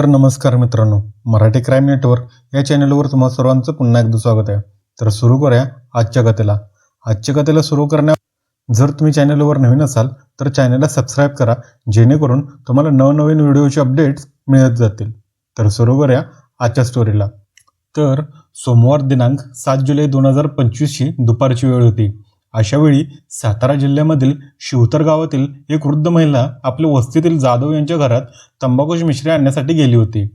तर नमस्कार मित्रांनो. मराठी क्राईम नेटवर्क या चॅनलवर तुम्हा सर्वांचं पुन्हा एकदा स्वागत आहे. तर सुरू करूया आजच्या कथेला. आजच्या कथेला सुरू करण्या जर तुम्ही चॅनलवर नवीन असाल तर चॅनलला सबस्क्राईब करा जेणेकरून तुम्हाला नवनवीन व्हिडिओचे अपडेट्स मिळत जातील. तर सुरू करूया आजच्या स्टोरीला तर सोमवार दिनांक सात जुलै दोन हजार पंचवीसची दुपारची वेळ होती. अशावेळी सातारा जिल्ह्यामधील शिवतर गावातील एक वृद्ध महिला आपल्या वस्तीतील जाधव यांच्या घरात तंबाखूची मिश्री आणण्यासाठी गेली होती.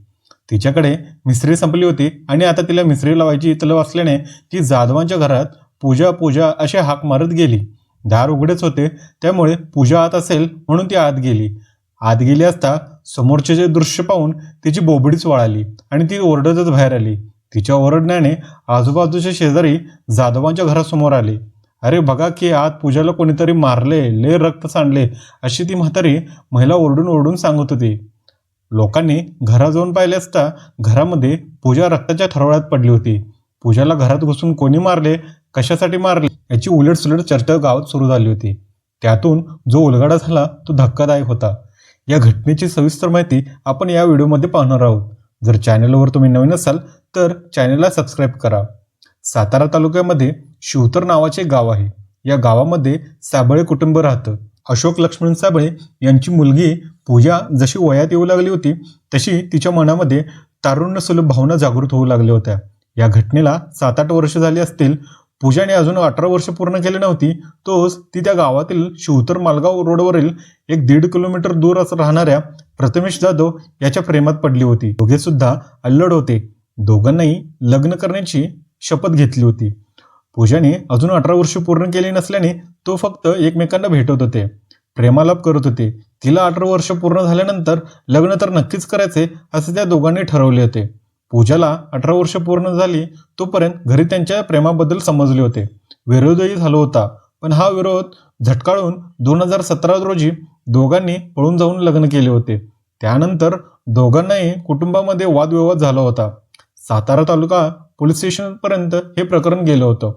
तिच्याकडे मिश्री संपली होती आणि आता तिला मिश्री लावायची तलब असल्याने ती जाधवांच्या घरात पूजा पूजा असे हाक मारत गेली. दार उघडेच होते त्यामुळे पूजा आत असेल म्हणून ती आत गेली. आत गेली असता समोरचे जे दृश्य पाहून तिची बोबडीच वळाली आणि ती ओरडतच बाहेर आली. तिच्या ओरडण्याने आजूबाजूचे शेजारी जाधवांच्या घरासमोर आले. अरे बघा की आत पूजाला कोणीतरी मारले ले रक्त सांडले अशी ती म्हातारी महिला ओरडून ओरडून सांगत होती. लोकांनी घरा जाऊन पाहिले असता घरामध्ये पूजा रक्ताच्या थरोळ्यात पडली होती. पूजाला घरात घुसून कोणी मारले कशासाठी मारले याची उलटसुलट चर्चा गावात सुरू झाली होती. त्यातून जो उलगडा झाला तो धक्कादायक होता. या घटनेची सविस्तर माहिती आपण या व्हिडिओमध्ये पाहणार आहोत. जर चॅनलवर तुम्ही नवीन असाल तर चॅनलला सबस्क्राईब करा. सातारा तालुक्यामध्ये शिवतर नावाचे एक गाव आहे. या गावामध्ये साबळे कुटुंब राहतं. अशोक लक्ष्मण साबळे यांची मुलगी पूजा जशी वयात येऊ लागली होती तशी तिच्या मनामध्ये तारुण्य सुलभ भावना जागृत होऊ लागल्या होत्या. या घटनेला सात आठ वर्ष झाली असतील. पूजाने अजून अठरा वर्ष पूर्ण केली नव्हती. तोच ती त्या गावातील शिवतर मालगाव रोडवरील एक दीड किलोमीटर दूर असं राहणाऱ्या प्रथमेश जाधव याच्या प्रेमात पडली होती. दोघे सुद्धा अल्लड होते. दोघांनाही लग्न करण्याची शपथ घेतली होती. पूजाने अजून अठरा वर्ष पूर्ण केली नसल्याने तो फक्त एकमेकांना भेटत होते प्रेमालाप करत होते. तिला अठरा वर्ष पूर्ण झाल्यानंतर लग्न तर नक्कीच करायचे असे त्या दोघांनी ठरवले होते. पूजाला अठरा वर्ष पूर्ण झाली तोपर्यंत घरी त्यांच्या प्रेमाबद्दल समजले होते. विरोधही झाला होता पण हा विरोध झटकाळून दोन हजार सतरा रोजी दोघांनी पळून जाऊन लग्न केले होते. त्यानंतर दोघांनाही कुटुंबामध्ये वादविवाद झाला होता. सातारा तालुका पोलीस स्टेशनपर्यंत हे प्रकरण गेलं होतं.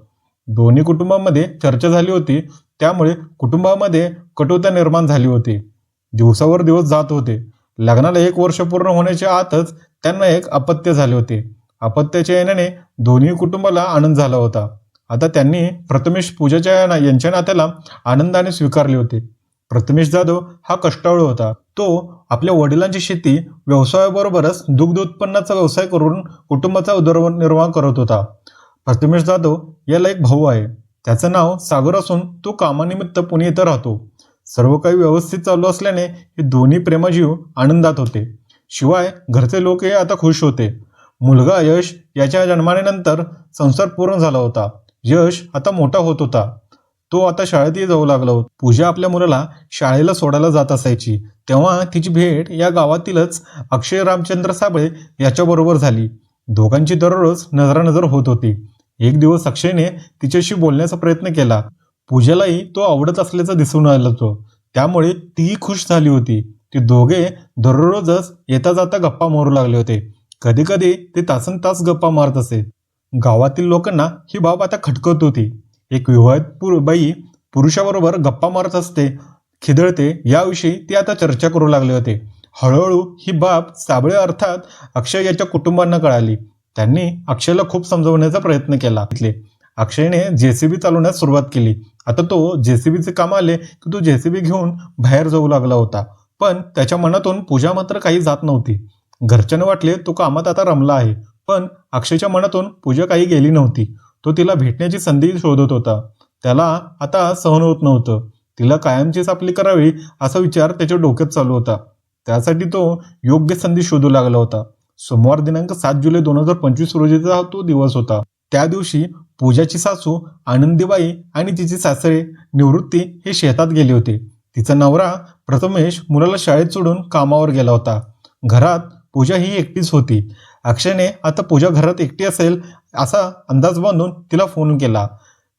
दोन्ही कुटुंबांमध्ये चर्चा झाली होती. त्यामुळे कुटुंबामध्ये कटुता निर्माण झाली होती. दिवसावर दिवस जात होते. लग्नाला एक वर्ष पूर्ण होण्याच्या आतच त्यांना एक अपत्य झाले होते. अपत्याच्या येण्याने दोन्ही कुटुंबाला आनंद झाला होता. आता त्यांनी प्रथमेश पूजाच्या यांच्या नात्याला आनंदाने स्वीकारले होते. प्रथमेश जाधव हा कष्टाळू होता. तो आपल्या वडिलांची शेती व्यवसायाबरोबरच दुग्ध उत्पन्नाचा व्यवसाय करून कुटुंबाचा उदरनिर्वाह करत होता. प्रथमेश जाधव याला एक भाऊ आहे. त्याचं नाव सागर असून तो कामानिमित्त पुणे इथं राहतो. सर्व काही व्यवस्थित चालू असल्याने हे दोन्ही प्रेमजीव आनंदात होते. शिवाय घरचे लोकही आता खुश होते. मुलगा यश याच्या जन्मानेनंतर संसार पूर्ण झाला होता. यश आता मोठा होत होता. तो आता शाळेतही जाऊ लागला होता. पूजा आपल्या मुलाला शाळेला सोडायला जात असायची. तेव्हा तिची भेट या गावातीलच अक्षय रामचंद्र साबळे याच्याबरोबर झाली. दोघांची दररोज नजरानजर होत होती. एक दिवस अक्षयने तिच्याशी बोलण्याचा प्रयत्न केला. पूजालाही तो आवडत असल्याचं दिसून आलं तो त्यामुळे तीही खुश झाली होती. ते दोघे दररोजच येता जाता गप्पा मारू लागले होते. कधी कधी ते तासन तास गप्पा मारत असे. गावातील लोकांना ही बाब आता खटकत होती. एक विवाहित पुर बाई पुरुषाबरोबर गप्पा मारत असते खिदळते याविषयी ती आता चर्चा करू लागले होते. हळूहळू ही बाब साबळे अर्थात अक्षय याच्या कुटुंबांना कळाली. त्यांनी अक्षयला खूप समजवण्याचा प्रयत्न केला. अक्षयने जेसीबी चालवण्यास सुरुवात केली. आता तो जेसीबीचे काम आले की तो जेसीबी घेऊन बाहेर जाऊ लागला होता. पण त्याच्या मनातून पूजा मात्र काही जात नव्हती. घरच्यांना वाटले तो कामात आता रमला आहे. पण अक्षयच्या मनातून पूजा काही गेली नव्हती. तो तिला भेटण्याची संधी शोधत होता. त्याला आता सहन होत नव्हतं. तिला कायमचीच आपली करावी असा विचार त्याच्या डोक्यात चालू होता. त्यासाठी तो योग्य संधी शोधू लागला होता. सोमवार दिनांक सात जुलै दोन हजार पंचवीस रोजीचा तो दिवस होता. त्या दिवशी पूजाची सासू आनंदीबाई आणि तिची सासरे निवृत्ती हे शेतात गेले होते. तिचा नवरा प्रथमेश मुलाला शाळेत सोडून कामावर गेला होता. घरात पूजा ही एकटीच होती. अक्षयने आता पूजा घरात एकटी असेल असा अंदाज बांधून तिला फोन केला.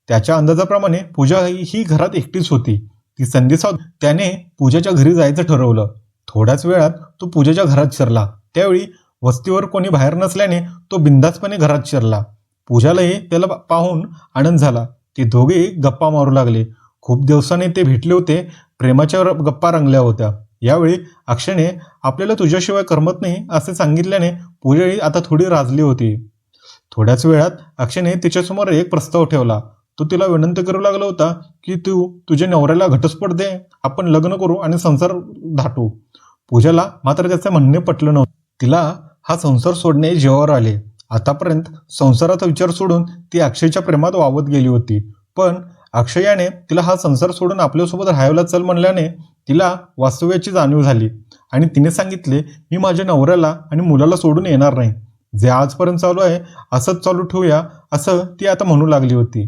त्याच्या अंदाजाप्रमाणे पूजा ही घरात एकटीच होती. ती संधी साध त्याने पूजाच्या घरी जायचं ठरवलं. थोड्याच वेळात तो पूजाच्या घरात शिरला. त्यावेळी वस्तीवर कोणी बाहेर नसल्याने तो बिंदासपणे घरात शिरला. पूजालाही त्याला पाहून आनंद झाला. ते दोघे गप्पा मारू लागले. खूप दिवसांनी ते भेटले होते. प्रेमाच्या गप्पा रंगल्या होत्या. यावेळी अक्षयने आपल्याला तुझ्याशिवाय करमत नाही असे सांगितल्याने पूजाही आता थोडी राजली होती. थोड्याच वेळात अक्षयने तिच्यासमोर एक प्रस्ताव ठेवला. तो तिला विनंती करू लागला होता की तू तुझ्या नवऱ्याला घटस्फोट दे. आपण लग्न करू आणि संसार धाटू. पूजाला मात्र त्याचे म्हणणे पटलं नव्हतं. तिला हा संसार सोडणे जेवावर आले. आतापर्यंत संसाराचा विचार सोडून ती अक्षयच्या प्रेमात वावत गेली होती. पण अक्षयाने तिला हा संसार सोडून आपल्यासोबत राहायला चल म्हणल्याने तिला वास्तव्याची जाणीव झाली. आणि तिने सांगितले मी माझ्या नवऱ्याला आणि मुलाला सोडून येणार नाही. जे आजपर्यंत चालू आहे असंच चालू ठेवूया असं ती आता म्हणू लागली होती.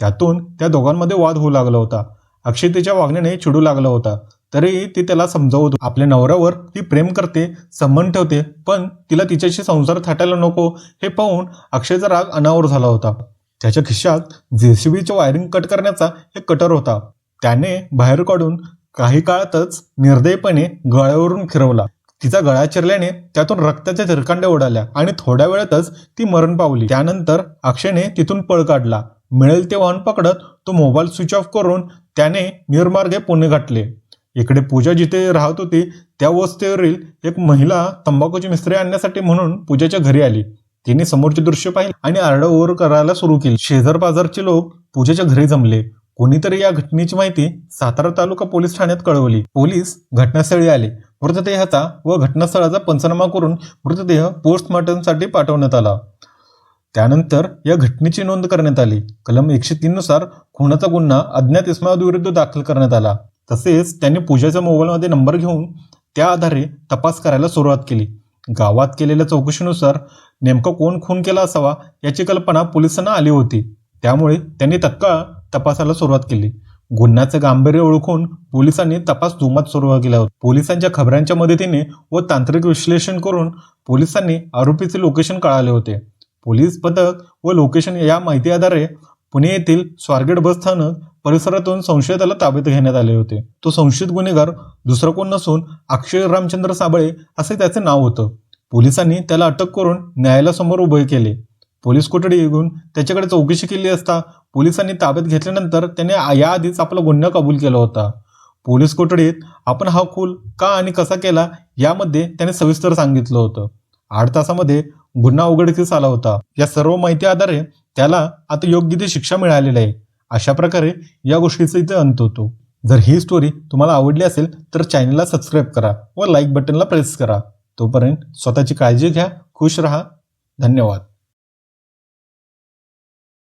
त्यातून त्या दोघांमध्ये वाद होऊ लागला होता. अक्षय तिच्या वागण्याने चिडू लागला होता. तरीही ती त्याला समजावत. आपल्या नवऱ्यावर ती प्रेम करते संबंध ठेवते पण तिला तिच्याशी संसार थाटायला नको हे पाहून अक्षयचा राग अनावर झाला होता. त्याच्या खिशात जेसीबीचे वायरिंग कट करण्याचा एक कटर होता. त्याने बाहेर काढून काही काळातच निर्दयपणे गळ्यावरून फिरवला. तिचा गळा चिरल्याने त्यातून रक्ताच्या तिरकांड्या उडाल्या आणि थोड्या वेळातच ती मरण पावली. त्यानंतर अक्षयने तिथून पळ काढला. मिळेल ते वाहन पकडत तो मोबाईल स्विच ऑफ करून त्याने निर्मार्गे पुणे गाठले इकडे पूजा जिथे राहत होती त्या वस्तीवरील एक महिला तंबाखूची मिस्त्री आणण्यासाठी म्हणून पूजाच्या घरी आली. तिने समोरचे दृश्य पाहिले आणि आरडाओर करायला सुरू केली. शेजार पाजारचे लोक पूजाच्या घरी जमले. कोणीतरी या घटनेची माहिती सातारा तालुका पोलीस ठाण्यात कळवली. पोलीस घटनास्थळी आले. मृतदेहाचा व घटनास्थळाचा पंचनामा करून मृतदेह पोस्टमॉर्टमसाठी पाठवण्यात आला. त्यानंतर या घटनेची नोंद करण्यात आली. कलम एकशे तीन नुसार खुनाचा गुन्हा अज्ञात इस्माईल विरुद्ध दाखल करण्यात आला. तसेच त्यांनी पूजाच्या मोबाईलमध्ये नंबर घेऊन त्या आधारे तपास करायला सुरुवात केली. गावात केलेल्या चौकशीनुसार नेमकं कोण खून केला असावा याची कल्पना पोलिसांना आली होती. त्यामुळे त्यांनी तत्काळ तपासाला सुरुवात केली. गुन्ह्याचे गांभीर्य ओळखून पोलिसांनी तपास जोमात सुरू केला होता. पोलिसांच्या खबरांच्या मदतीने व तांत्रिक विश्लेषण करून पोलिसांनी आरोपीचे लोकेशन कळाले होते. पोलीस पथक व लोकेशन या माहिती आधारे पुणे येथील स्वारगेट बस स्थानक परिसरातून संशयिताला ताब्यात घेण्यात आले होते. तो संशयित गुन्हेगार दुसरा कोण नसून अक्षय रामचंद्र साबळे असे त्याचे नाव होतं. पोलिसांनी त्याला अटक करून न्यायालयासमोर उभे केले. पोलीस कोठडी येऊन त्याच्याकडे चौकशी केली असता पोलिसांनी ताब्यात घेतल्यानंतर त्याने याआधीच आपला गुन्हा कबूल केला होता. पोलीस कोठडीत आपण हा खूल का आणि कसा केला यामध्ये त्याने सविस्तर सांगितलं होतं. आठ तासामध्ये गुन्हा उघडकीस आला होता. या सर्व माहिती आधारे त्याला आता योग्य ती शिक्षा मिळालेली आहे. अशा प्रकारे या गोष्टीचा इथे अंत होतो. जर ही स्टोरी तुम्हाला आवडली असेल तर चॅनलला सबस्क्राईब करा व लाईक बटनला प्रेस करा. तोपर्यंत स्वतःची काळजी घ्या खुश राहा. धन्यवाद.